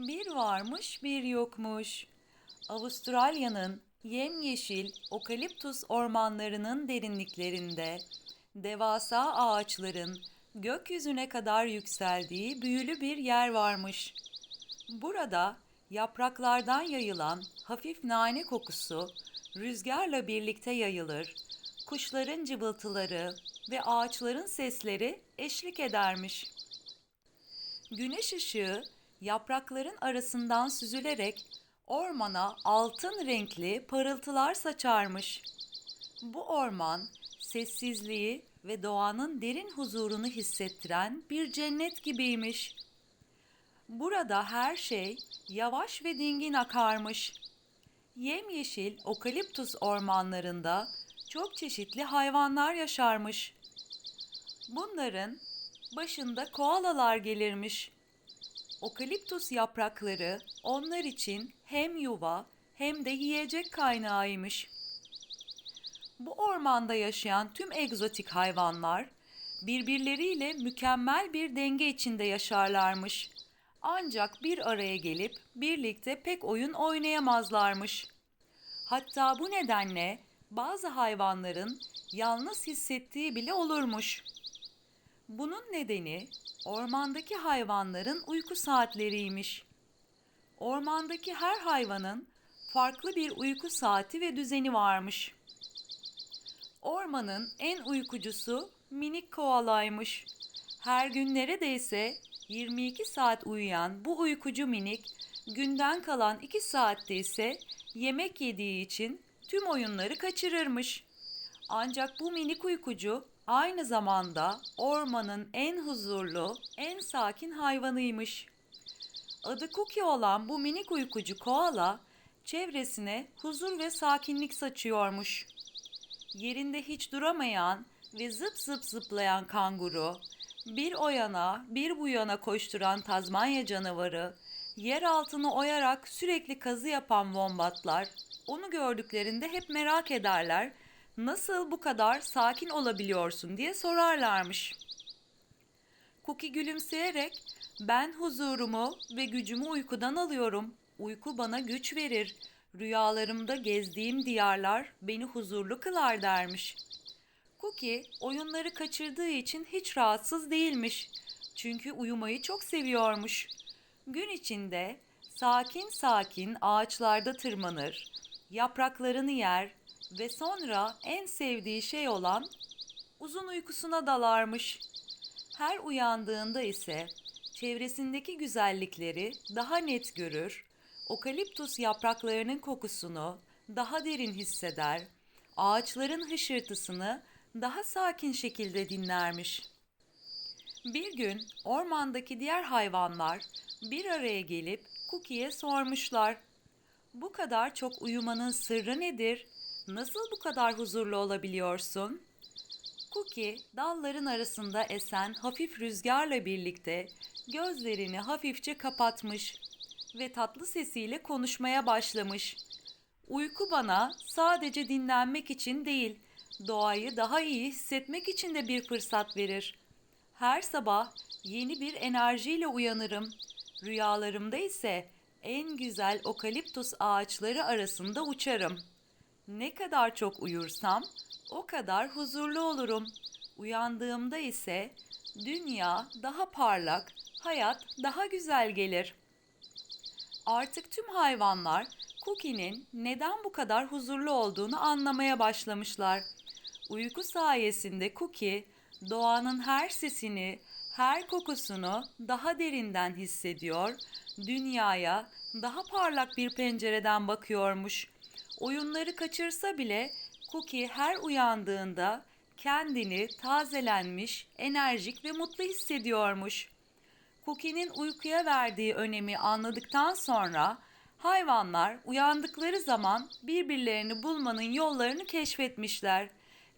Bir varmış bir yokmuş. Avustralya'nın yemyeşil okaliptus ormanlarının derinliklerinde devasa ağaçların gökyüzüne kadar yükseldiği büyülü bir yer varmış. Burada yapraklardan yayılan hafif nane kokusu rüzgarla birlikte yayılır. Kuşların cıvıltıları ve ağaçların sesleri eşlik edermiş. Güneş ışığı yaprakların arasından süzülerek ormana altın renkli parıltılar saçarmış. Bu orman sessizliği ve doğanın derin huzurunu hissettiren bir cennet gibiymiş. Burada her şey yavaş ve dingin akarmış. Yemyeşil okaliptus ormanlarında çok çeşitli hayvanlar yaşarmış. Bunların başında koalalar gelirmiş. Okaliptus yaprakları onlar için hem yuva hem de yiyecek kaynağıymış. Bu ormanda yaşayan tüm egzotik hayvanlar birbirleriyle mükemmel bir denge içinde yaşarlarmış. Ancak bir araya gelip birlikte pek oyun oynayamazlarmış. Hatta bu nedenle bazı hayvanların yalnız hissettiği bile olurmuş. Bunun nedeni ormandaki hayvanların uyku saatleriymiş. Ormandaki her hayvanın farklı bir uyku saati ve düzeni varmış. Ormanın en uykucusu minik koalaymış. Her gün neredeyse 22 saat uyuyan bu uykucu minik günden kalan 2 saatte ise yemek yediği için tüm oyunları kaçırırmış. Ancak bu minik uykucu aynı zamanda ormanın en huzurlu, en sakin hayvanıymış. Adı Cookie olan bu minik uykucu koala çevresine huzur ve sakinlik saçıyormuş. Yerinde hiç duramayan ve zıp zıp zıplayan kanguru, bir o yana bir bu yana koşturan Tazmanya canavarı, yer altını oyarak sürekli kazı yapan wombatlar, onu gördüklerinde hep merak ederler, nasıl bu kadar sakin olabiliyorsun diye sorarlarmış. Cookie gülümseyerek, ben huzurumu ve gücümü uykudan alıyorum. Uyku bana güç verir. Rüyalarımda gezdiğim diyarlar beni huzurlu kılar dermiş. Cookie oyunları kaçırdığı için hiç rahatsız değilmiş. Çünkü uyumayı çok seviyormuş. Gün içinde sakin sakin ağaçlarda tırmanır, yapraklarını yer ve sonra en sevdiği şey olan uzun uykusuna dalarmış. Her uyandığında ise çevresindeki güzellikleri daha net görür, okaliptus yapraklarının kokusunu daha derin hisseder, ağaçların hışırtısını daha sakin şekilde dinlermiş. Bir gün ormandaki diğer hayvanlar bir araya gelip Cookie'ye sormuşlar. Bu kadar çok uyumanın sırrı nedir? Nasıl bu kadar huzurlu olabiliyorsun? Cookie dalların arasında esen hafif rüzgarla birlikte gözlerini hafifçe kapatmış ve tatlı sesiyle konuşmaya başlamış. Uyku bana sadece dinlenmek için değil, doğayı daha iyi hissetmek için de bir fırsat verir. Her sabah yeni bir enerjiyle uyanırım. Rüyalarımda ise en güzel okaliptus ağaçları arasında uçarım. Ne kadar çok uyursam o kadar huzurlu olurum. Uyandığımda ise dünya daha parlak, hayat daha güzel gelir. Artık tüm hayvanlar Cookie'nin neden bu kadar huzurlu olduğunu anlamaya başlamışlar. Uyku sayesinde Cookie doğanın her sesini, her kokusunu daha derinden hissediyor, dünyaya daha parlak bir pencereden bakıyormuş. Oyunları kaçırsa bile Cookie her uyandığında kendini tazelenmiş, enerjik ve mutlu hissediyormuş. Cookie'nin uykuya verdiği önemi anladıktan sonra hayvanlar uyandıkları zaman birbirlerini bulmanın yollarını keşfetmişler.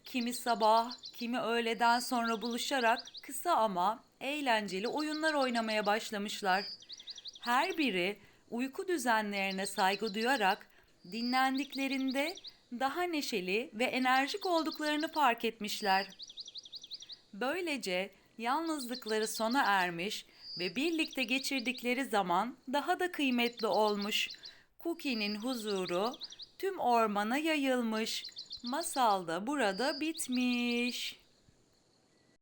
Kimi sabah, kimi öğleden sonra buluşarak kısa ama eğlenceli oyunlar oynamaya başlamışlar. Her biri uyku düzenlerine saygı duyarak dinlendiklerinde daha neşeli ve enerjik olduklarını fark etmişler. Böylece yalnızlıkları sona ermiş ve birlikte geçirdikleri zaman daha da kıymetli olmuş. Cookie'nin huzuru tüm ormana yayılmış. Masal da burada bitmiş.